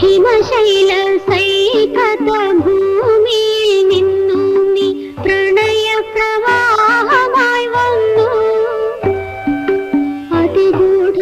ഹിമശൈല സൈകത ഭൂമിയിൽ നിന്നു നീ പ്രണയ പ്രവാഹമായി വന്നു അതിഗൂഢ